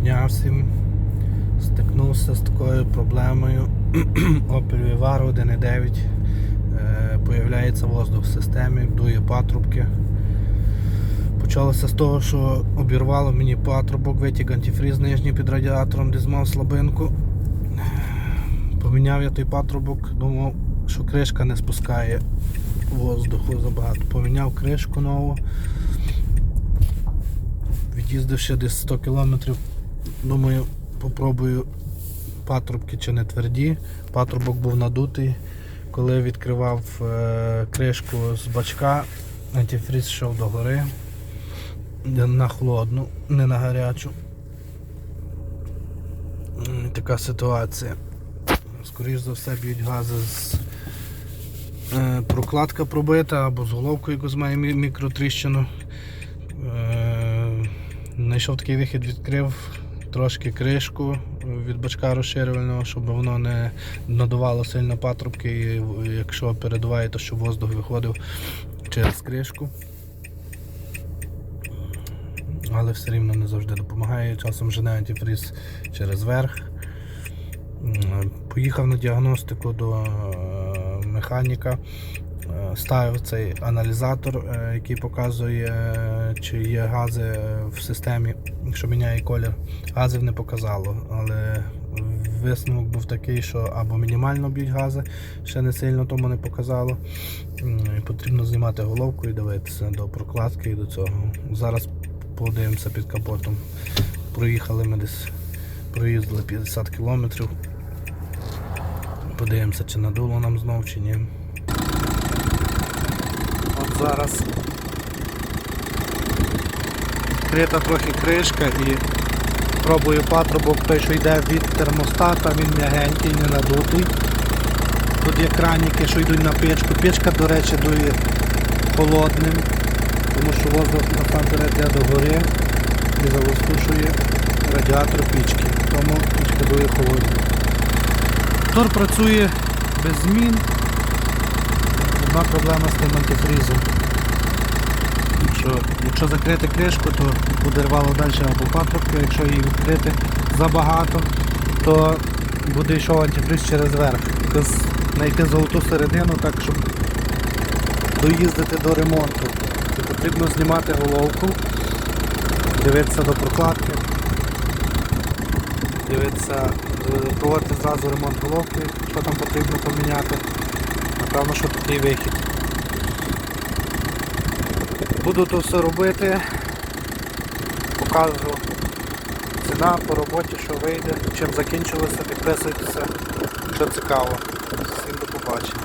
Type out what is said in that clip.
дня всім. Стикнувся з такою проблемою. Opel Vivaro 1.9. Е, Появляється воздух в системі, дує патрубки. Почалося з того, що обірвало мені патрубок, витік антифріз нижній під радіатором, де змав слабинку. Поміняв я той патрубок, думав, що кришка не спускає воздуху забагато. Поміняв кришку нову. Від'їздивши десь 100 кілометрів, думаю, попробую патрубки чи не тверді. Патрубок був надутий. Коли відкривав е, кришку з бачка, антифріз йшов до гори на холодну, не на гарячу. Така ситуація. Скоріше за все б'ють гази з е, прокладка пробита або з головкою якусь має мі- мікротріщину. Е, Знайшов такий вихід, відкрив трошки кришку від бачка розширювального, щоб воно не надувало сильно патрубки, і якщо передуває, то щоб воздух виходив через кришку. Але все рівно не завжди допомагає. Часом жене антифріз через верх. Поїхав на діагностику до е, механіка, ставив цей аналізатор, е, який показує, е, чи є гази в системі, якщо міняє колір. Газів не показало, але висновок був такий, що або мінімально б'ють гази, ще не сильно тому не показало. Потрібно знімати головку і дивитися до прокладки і до цього. Зараз подивимося під капотом. Проїхали ми десь, проїздили 50 кілометрів. Подивимося, чи надуло нам знов, чи ні. От зараз відкрита трохи кришка і пробую патрубок той, що йде від термостата, він м'ягенький, не надутий. Тут є краніки, що йдуть на печку. Печка, до речі, дує холодним, тому що воздух насамперед йде до гори і завостушує радіатор пічки. Тому пічка дує холодним. Мотор працює без змін. Одна проблема з тим антифрізом. Що, якщо закрити кришку, то буде рвало далі або патрубки, якщо її відкрити забагато, то буде йшов антифриз через верх. Знайти золоту середину, так щоб доїздити до ремонту. То потрібно знімати головку, дивитися до прокладки, дивитися, е, проводити зразу ремонт головки, що там потрібно поміняти. Напевно, що такий вихід. Буду то все робити, покажу ціна по роботі, що вийде, чим закінчилося, підписуйтеся, що цікаво. Всім до побачення.